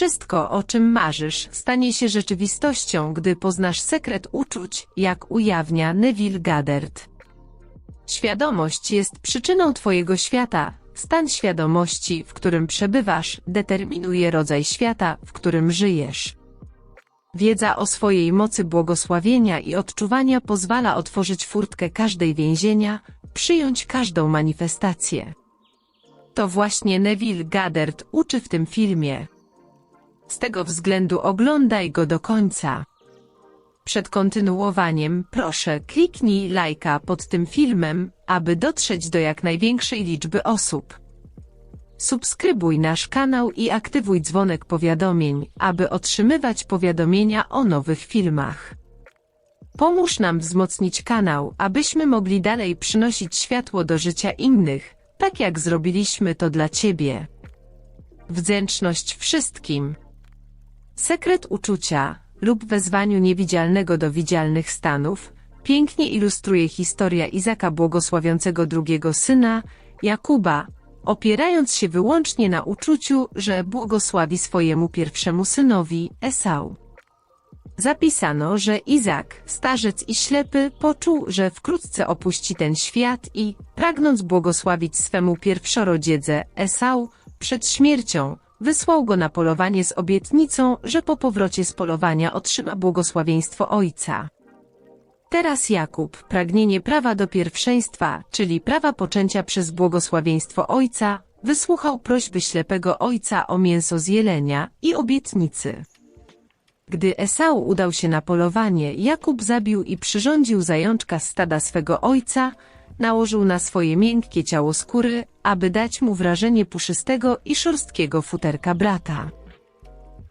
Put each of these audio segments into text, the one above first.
Wszystko, o czym marzysz, stanie się rzeczywistością, gdy poznasz sekret uczuć, jak ujawnia Neville Goddard. Świadomość jest przyczyną Twojego świata. Stan świadomości, w którym przebywasz, determinuje rodzaj świata, w którym żyjesz. Wiedza o swojej mocy błogosławienia i odczuwania pozwala otworzyć furtkę każdej więzienia, przyjąć każdą manifestację. To właśnie Neville Goddard uczy w tym filmie. Z tego względu oglądaj go do końca. Przed kontynuowaniem proszę kliknij lajka pod tym filmem, aby dotrzeć do jak największej liczby osób. Subskrybuj nasz kanał i aktywuj dzwonek powiadomień, aby otrzymywać powiadomienia o nowych filmach. Pomóż nam wzmocnić kanał, abyśmy mogli dalej przynosić światło do życia innych, tak jak zrobiliśmy to dla Ciebie. Wdzięczność wszystkim. Sekret uczucia lub wezwaniu niewidzialnego do widzialnych stanów pięknie ilustruje historia Izaka błogosławiącego drugiego syna, Jakuba, opierając się wyłącznie na uczuciu, że błogosławi swojemu pierwszemu synowi, Esau. Zapisano, że Izak, starzec i ślepy, poczuł, że wkrótce opuści ten świat i, pragnąc błogosławić swemu pierwszorodziedze, Esau, przed śmiercią, wysłał go na polowanie z obietnicą, że po powrocie z polowania otrzyma błogosławieństwo ojca. Teraz Jakub, pragnienie prawa do pierwszeństwa, czyli prawa poczęcia przez błogosławieństwo ojca, wysłuchał prośby ślepego ojca o mięso z jelenia i obietnicy. Gdy Esau udał się na polowanie, Jakub zabił i przyrządził zajączka stada swego ojca, nałożył na swoje miękkie ciało skóry, aby dać mu wrażenie puszystego i szorstkiego futerka brata.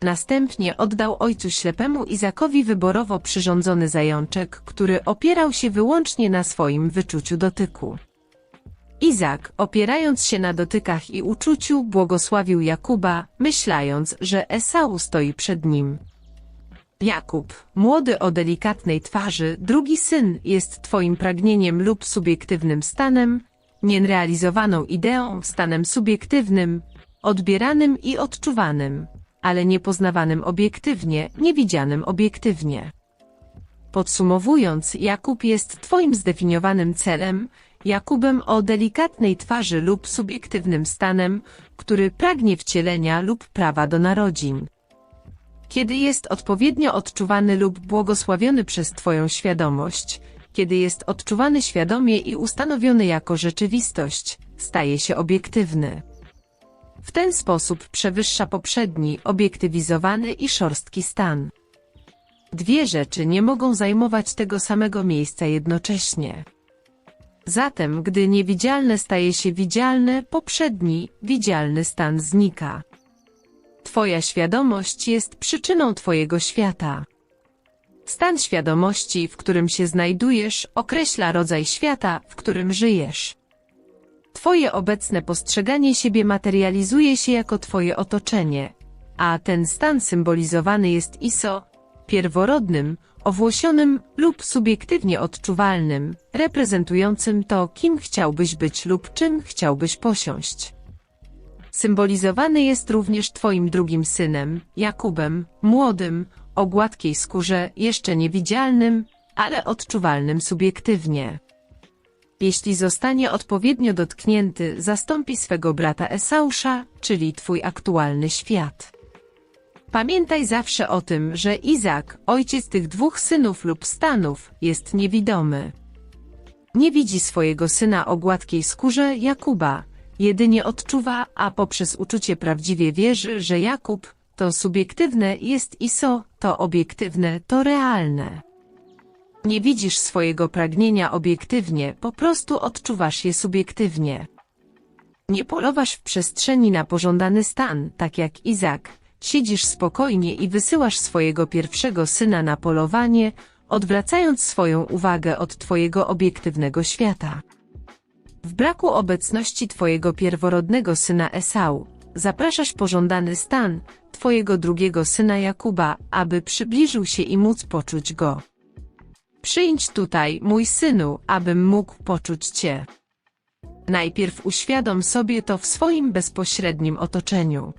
Następnie oddał ojcu ślepemu Izakowi wyborowo przyrządzony zajączek, który opierał się wyłącznie na swoim wyczuciu dotyku. Izak, opierając się na dotykach i uczuciu, błogosławił Jakuba, myśląc, że Esau stoi przed nim. Jakub, młody o delikatnej twarzy, drugi syn, jest twoim pragnieniem lub subiektywnym stanem, nierealizowaną ideą, stanem subiektywnym, odbieranym i odczuwanym, ale niepoznawanym obiektywnie, niewidzianym obiektywnie. Podsumowując, Jakub jest twoim zdefiniowanym celem, Jakubem o delikatnej twarzy lub subiektywnym stanem, który pragnie wcielenia lub prawa do narodzin kiedy jest odpowiednio odczuwany lub błogosławiony przez Twoją świadomość, kiedy jest odczuwany świadomie i ustanowiony jako rzeczywistość, staje się obiektywny. W ten sposób przewyższa poprzedni, obiektywizowany i szorstki stan. Dwie rzeczy nie mogą zajmować tego samego miejsca jednocześnie. Zatem, gdy niewidzialne staje się widzialne, poprzedni, widzialny stan znika. Twoja świadomość jest przyczyną Twojego świata. Stan świadomości, w którym się znajdujesz, określa rodzaj świata, w którym żyjesz. Twoje obecne postrzeganie siebie materializuje się jako Twoje otoczenie, a ten stan symbolizowany jest ISO, pierworodnym, owłosionym lub subiektywnie odczuwalnym, reprezentującym to, kim chciałbyś być lub czym chciałbyś posiąść. Symbolizowany jest również Twoim drugim synem, Jakubem, młodym, o gładkiej skórze, jeszcze niewidzialnym, ale odczuwalnym subiektywnie. Jeśli zostanie odpowiednio dotknięty, zastąpi swego brata Esausza, czyli Twój aktualny świat. Pamiętaj zawsze o tym, że Izak, ojciec tych dwóch synów lub stanów, jest niewidomy. Nie widzi swojego syna o gładkiej skórze Jakuba, jedynie odczuwa, a poprzez uczucie prawdziwie wierzy, że Jakub to subiektywne jest ISO, to obiektywne, to realne. Nie widzisz swojego pragnienia obiektywnie, po prostu odczuwasz je subiektywnie. Nie polowasz w przestrzeni na pożądany stan, tak jak Izak. Siedzisz spokojnie i wysyłasz swojego pierwszego syna na polowanie, odwracając swoją uwagę od twojego obiektywnego świata. W braku obecności twojego pierworodnego syna Esau, zapraszasz pożądany stan, twojego drugiego syna Jakuba, aby przybliżył się i móc poczuć go. Przyjdź tutaj, mój synu, abym mógł poczuć cię. Najpierw uświadom sobie to w swoim bezpośrednim otoczeniu.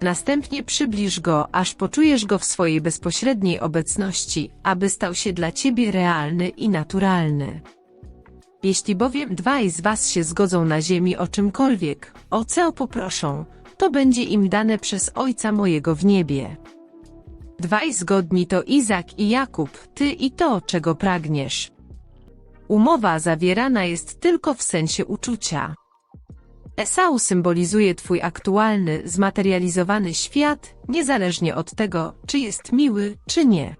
Następnie przybliż go, aż poczujesz go w swojej bezpośredniej obecności, aby stał się dla ciebie realny i naturalny. Jeśli bowiem dwaj z was się zgodzą na ziemi o czymkolwiek, o co poproszą, to będzie im dane przez Ojca mojego w niebie. Dwaj zgodni to Izak i Jakub, ty i to, czego pragniesz. Umowa zawierana jest tylko w sensie uczucia. Esau symbolizuje twój aktualny, zmaterializowany świat, niezależnie od tego, czy jest miły, czy nie.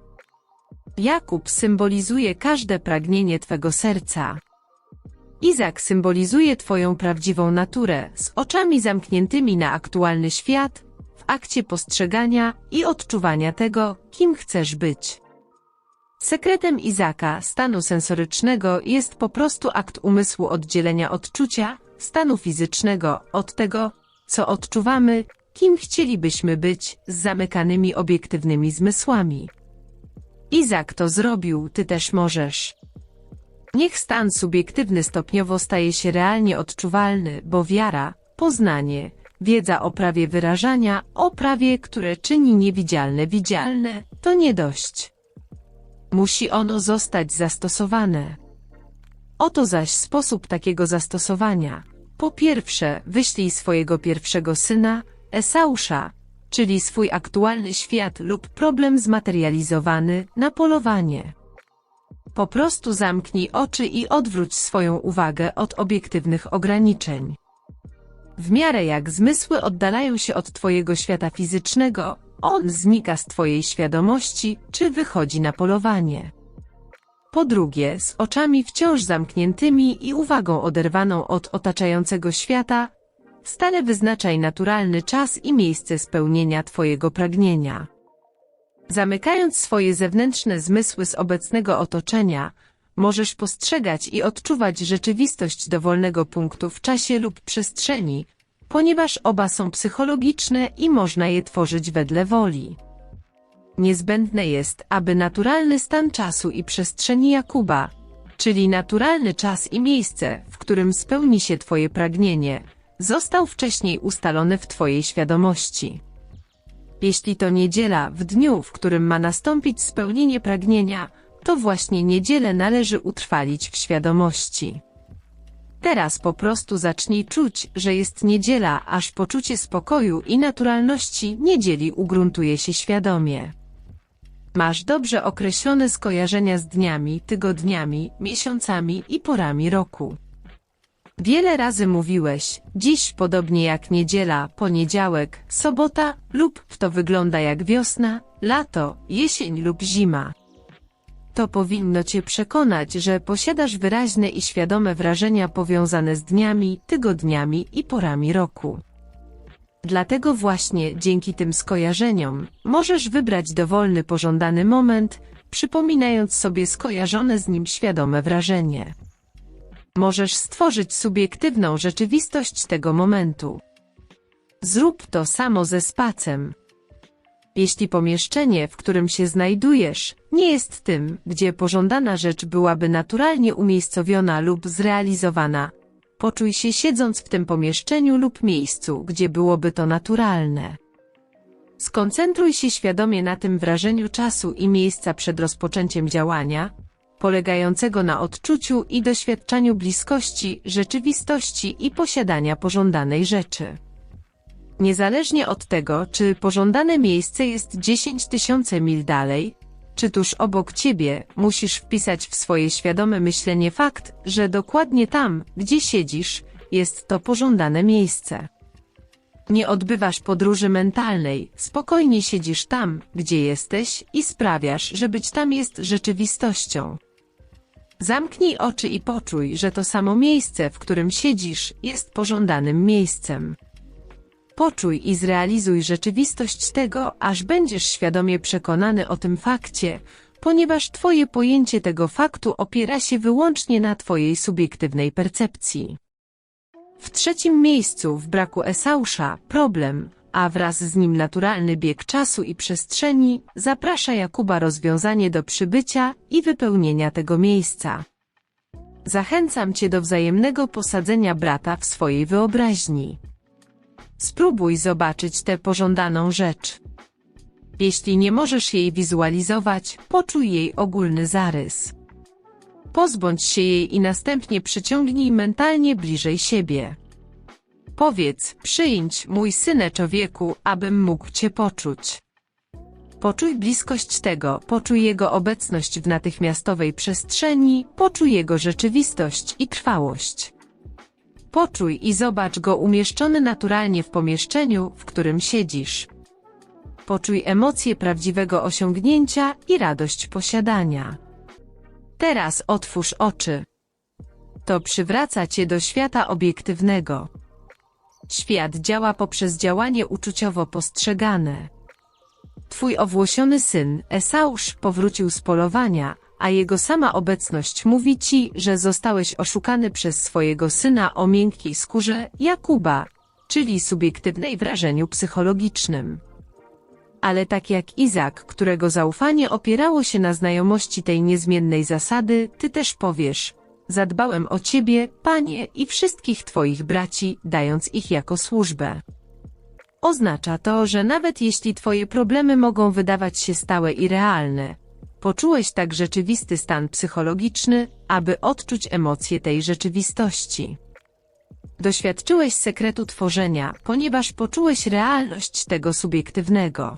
Jakub symbolizuje każde pragnienie twego serca. Izak symbolizuje twoją prawdziwą naturę, z oczami zamkniętymi na aktualny świat, w akcie postrzegania i odczuwania tego, kim chcesz być. Sekretem Izaka, stanu sensorycznego, jest po prostu akt umysłu oddzielenia odczucia, stanu fizycznego, od tego, co odczuwamy, kim chcielibyśmy być, z zamykanymi obiektywnymi zmysłami. Izak to zrobił, ty też możesz. Niech stan subiektywny stopniowo staje się realnie odczuwalny, bo wiara, poznanie, wiedza o prawie wyrażania, o prawie, które czyni niewidzialne widzialne, to nie dość. Musi ono zostać zastosowane. Oto zaś sposób takiego zastosowania. Po pierwsze, wyślij swojego pierwszego syna, Esausza, czyli swój aktualny świat lub problem zmaterializowany, na polowanie. Po prostu zamknij oczy i odwróć swoją uwagę od obiektywnych ograniczeń. W miarę jak zmysły oddalają się od Twojego świata fizycznego, on znika z Twojej świadomości, czy wychodzi na polowanie. Po drugie, z oczami wciąż zamkniętymi i uwagą oderwaną od otaczającego świata, stale wyznaczaj naturalny czas i miejsce spełnienia Twojego pragnienia. Zamykając swoje zewnętrzne zmysły z obecnego otoczenia, możesz postrzegać i odczuwać rzeczywistość dowolnego punktu w czasie lub przestrzeni, ponieważ oba są psychologiczne i można je tworzyć wedle woli. Niezbędne jest, aby naturalny stan czasu i przestrzeni Jakuba, czyli naturalny czas i miejsce, w którym spełni się Twoje pragnienie, został wcześniej ustalony w Twojej świadomości. Jeśli to niedziela, w dniu, w którym ma nastąpić spełnienie pragnienia, to właśnie niedzielę należy utrwalić w świadomości. Teraz po prostu zacznij czuć, że jest niedziela, aż poczucie spokoju i naturalności niedzieli ugruntuje się świadomie. Masz dobrze określone skojarzenia z dniami, tygodniami, miesiącami i porami roku. Wiele razy mówiłeś, dziś podobnie jak niedziela, poniedziałek, sobota lub to wygląda jak wiosna, lato, jesień lub zima. To powinno Cię przekonać, że posiadasz wyraźne i świadome wrażenia powiązane z dniami, tygodniami i porami roku. Dlatego właśnie dzięki tym skojarzeniom możesz wybrać dowolny pożądany moment, przypominając sobie skojarzone z nim świadome wrażenie. Możesz stworzyć subiektywną rzeczywistość tego momentu. Zrób to samo ze spacem. Jeśli pomieszczenie, w którym się znajdujesz, nie jest tym, gdzie pożądana rzecz byłaby naturalnie umiejscowiona lub zrealizowana, poczuj się siedząc w tym pomieszczeniu lub miejscu, gdzie byłoby to naturalne. Skoncentruj się świadomie na tym wrażeniu czasu i miejsca przed rozpoczęciem działania, polegającego na odczuciu i doświadczaniu bliskości, rzeczywistości i posiadania pożądanej rzeczy. Niezależnie od tego, czy pożądane miejsce jest 10 tysięcy mil dalej, czy tuż obok ciebie, musisz wpisać w swoje świadome myślenie fakt, że dokładnie tam, gdzie siedzisz, jest to pożądane miejsce. Nie odbywasz podróży mentalnej, spokojnie siedzisz tam, gdzie jesteś i sprawiasz, że być tam jest rzeczywistością. Zamknij oczy i poczuj, że to samo miejsce, w którym siedzisz, jest pożądanym miejscem. Poczuj i zrealizuj rzeczywistość tego, aż będziesz świadomie przekonany o tym fakcie, ponieważ Twoje pojęcie tego faktu opiera się wyłącznie na Twojej subiektywnej percepcji. W trzecim miejscu w braku Esausza problem, a wraz z nim naturalny bieg czasu i przestrzeni, zaprasza Jakuba rozwiązanie do przybycia i wypełnienia tego miejsca. Zachęcam Cię do wzajemnego posadzenia brata w swojej wyobraźni. Spróbuj zobaczyć tę pożądaną rzecz. Jeśli nie możesz jej wizualizować, poczuj jej ogólny zarys. Pozbądź się jej i następnie przyciągnij mentalnie bliżej siebie. Powiedz, przyjdź, mój syne człowieku, abym mógł cię poczuć. Poczuj bliskość tego, poczuj jego obecność w natychmiastowej przestrzeni, poczuj jego rzeczywistość i trwałość. Poczuj i zobacz go umieszczony naturalnie w pomieszczeniu, w którym siedzisz. Poczuj emocje prawdziwego osiągnięcia i radość posiadania. Teraz otwórz oczy. To przywraca cię do świata obiektywnego. Świat działa poprzez działanie uczuciowo postrzegane. Twój owłosiony syn, Esausz, powrócił z polowania, a jego sama obecność mówi ci, że zostałeś oszukany przez swojego syna o miękkiej skórze, Jakuba, czyli subiektywnej wrażeniu psychologicznym. Ale tak jak Izak, którego zaufanie opierało się na znajomości tej niezmiennej zasady, ty też powiesz, zadbałem o ciebie, panie, i wszystkich twoich braci, dając ich jako służbę. Oznacza to, że nawet jeśli twoje problemy mogą wydawać się stałe i realne, poczułeś tak rzeczywisty stan psychologiczny, aby odczuć emocje tej rzeczywistości. Doświadczyłeś sekretu tworzenia, ponieważ poczułeś realność tego subiektywnego.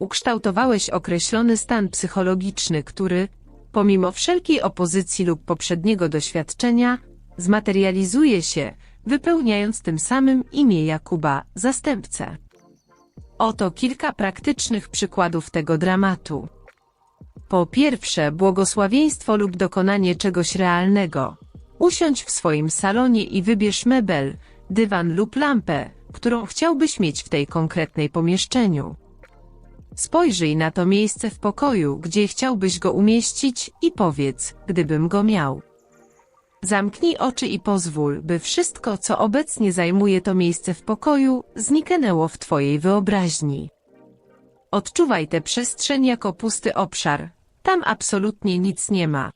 Ukształtowałeś określony stan psychologiczny, który, pomimo wszelkiej opozycji lub poprzedniego doświadczenia, zmaterializuje się, wypełniając tym samym imię Jakuba, zastępcę. Oto kilka praktycznych przykładów tego dramatu. Po pierwsze, błogosławieństwo lub dokonanie czegoś realnego. Usiądź w swoim salonie i wybierz mebel, dywan lub lampę, którą chciałbyś mieć w tej konkretnej pomieszczeniu. Spojrzyj na to miejsce w pokoju, gdzie chciałbyś go umieścić i powiedz, gdybym go miał. Zamknij oczy i pozwól, by wszystko, co obecnie zajmuje to miejsce w pokoju, zniknęło w Twojej wyobraźni. Odczuwaj tę przestrzeń jako pusty obszar. Tam absolutnie nic nie ma.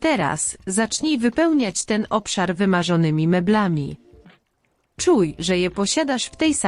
Teraz zacznij wypełniać ten obszar wymarzonymi meblami. Czuj, że je posiadasz w tej samej